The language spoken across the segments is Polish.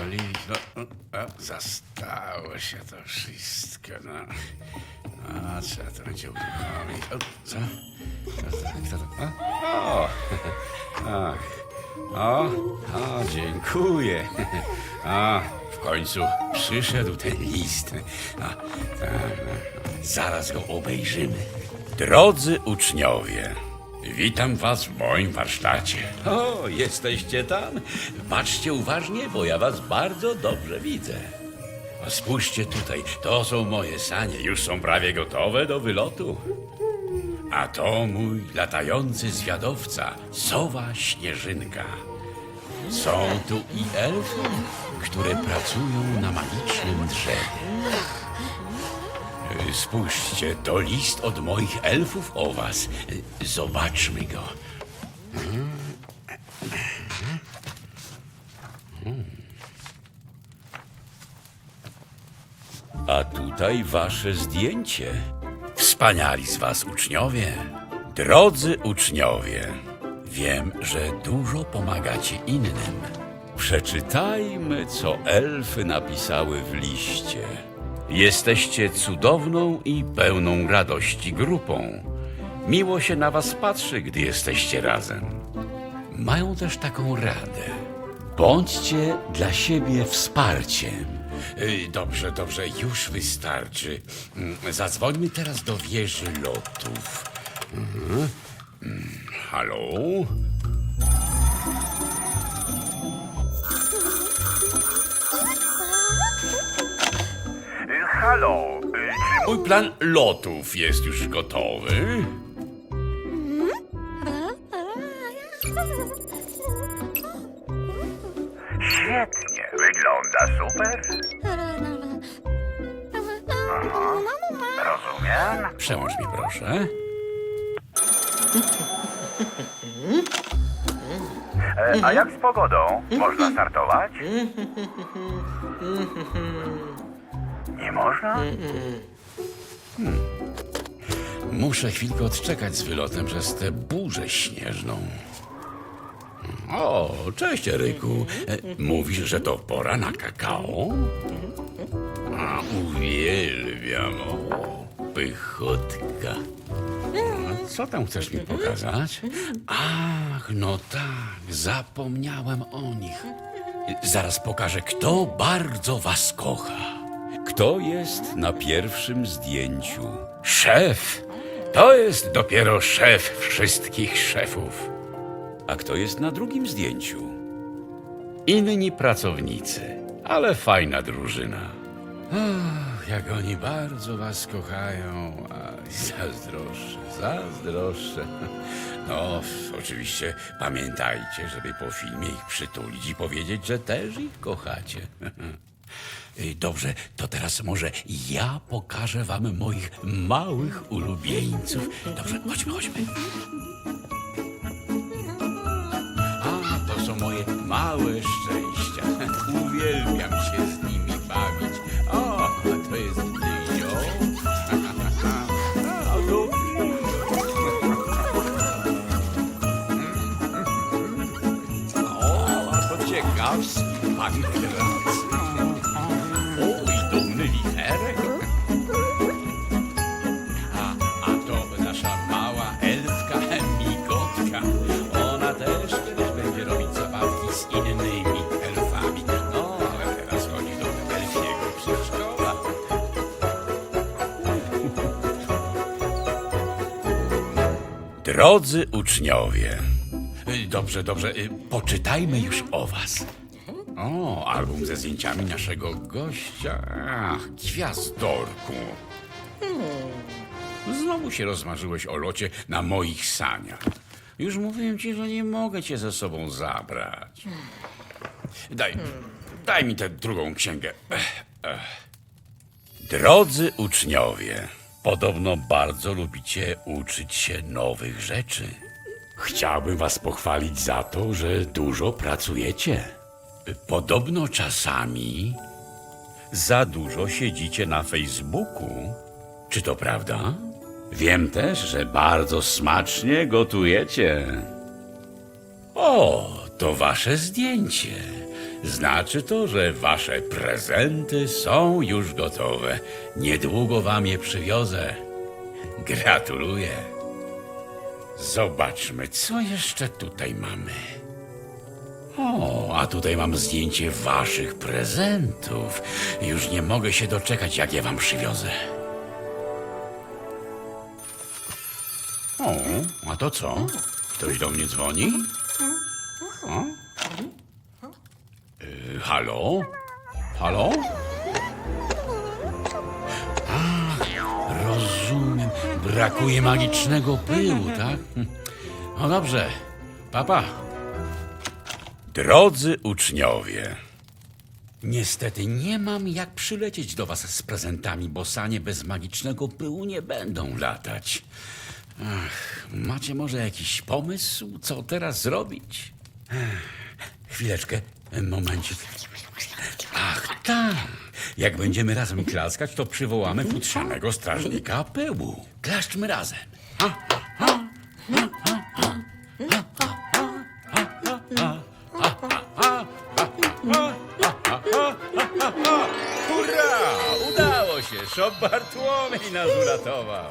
olić. No, o, zastało się to wszystko. No. A trzeba to będzie uruchomić. O, co? Kto to? Kto to? O, o, ach. o, o, dziękuję. A, w końcu przyszedł ten list. A, tak, no, zaraz go obejrzymy. Drodzy uczniowie, Witam was w moim warsztacie. O, jesteście tam? Patrzcie uważnie, bo ja was bardzo dobrze widzę. A spójrzcie tutaj, to są moje sanie, już są prawie gotowe do wylotu. A to mój latający zwiadowca, sowa Śnieżynka. Są tu i elfy, które pracują na magicznym drzewie. Spójrzcie, to list od moich elfów o was. Zobaczmy go. A tutaj wasze zdjęcie. Wspaniali z was uczniowie. Drodzy uczniowie, wiem, że dużo pomagacie innym. Przeczytajmy, co elfy napisały w liście. Jesteście cudowną i pełną radości grupą. Miło się na was patrzy, gdy jesteście razem. Mają też taką radę. Bądźcie dla siebie wsparciem. Dobrze, dobrze, już wystarczy. Mm, Zadzwońmy teraz do wieży lotów. Mhm. Mm, Halo? Halo, czy Mój plan lotów jest już gotowy. świetnie, wygląda super? Rozumiem. Przełącz mi proszę. E, a jak z pogodą? Można startować? Nie można? Muszę chwilkę odczekać z wylotem przez tę burzę śnieżną. O, cześć Eryku. E, Mówisz, że to pora na kakao? A, uwielbiam. O, pychotka. A Co tam chcesz mi pokazać? Ach, no tak, zapomniałem o nich. Zaraz pokażę, kto bardzo was kocha. Kto jest na pierwszym zdjęciu? Szef! To jest dopiero szef wszystkich szefów. A kto jest na drugim zdjęciu? Inni pracownicy, ale fajna drużyna. Ach, jak oni bardzo was kochają. Aj, zazdroszczę, zazdroszczę. No, oczywiście pamiętajcie, żeby po filmie ich przytulić i powiedzieć, że też ich kochacie. Y, Dobrze, to teraz może ja pokażę wam moich małych ulubieńców. Dobrze, chodźmy, chodźmy. A, to są moje małe szczęścia. Uwielbiam się z nimi bawić. O, to jest O, ciekawski Drodzy uczniowie, y, dobrze, dobrze, y, poczytajmy już o was. O, album ze zdjęciami naszego gościa. Ach, gwiazdorku. Znowu się rozmarzyłeś o locie na moich saniach. Już mówiłem ci, że nie mogę cię ze sobą zabrać. Daj, daj mi tę drugą księgę. Drodzy uczniowie, podobno bardzo lubicie uczyć się nowych rzeczy. Chciałbym was pochwalić za to, że dużo pracujecie. Podobno czasami za dużo siedzicie na Facebooku. Czy to prawda? Wiem też, że bardzo smacznie gotujecie. O, to wasze zdjęcie. Znaczy to, że wasze prezenty są już gotowe. Niedługo wam je przywiozę. Gratuluję. Zobaczmy, co jeszcze tutaj mamy. O, a tutaj mam zdjęcie waszych prezentów. Już nie mogę się doczekać, jak je wam przywiozę. O, a to co? Ktoś do mnie dzwoni? O? Halo? Halo? A, rozumiem. Brakuje magicznego pyłu, tak? No dobrze. Papa. Drodzy uczniowie, niestety nie mam jak przylecieć do was z prezentami, bo sanie bez magicznego pyłu nie będą latać. Ach, macie może jakiś pomysł, co teraz zrobić? Chwileczkę, momencik. Ach, tak. Jak będziemy razem klaskać, to przywołamy futrzanego strażnika pyłu. Klaszczmy razem. Hurra! Udało się! Szop Bartłomiej nas uratował.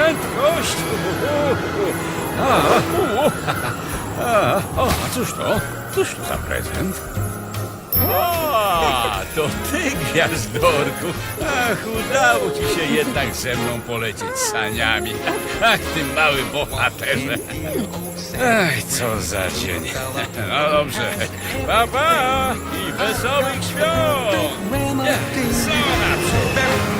Prędkość! A, a, a cóż to? Cóż to za prezent? O, to ty, gwiazdorku! Ach, udało ci się jednak ze mną polecieć saniami. Ach, ty mały bohaterze. Ach, co za dzień. No dobrze. Pa, pa i wesołych świąt! Days Co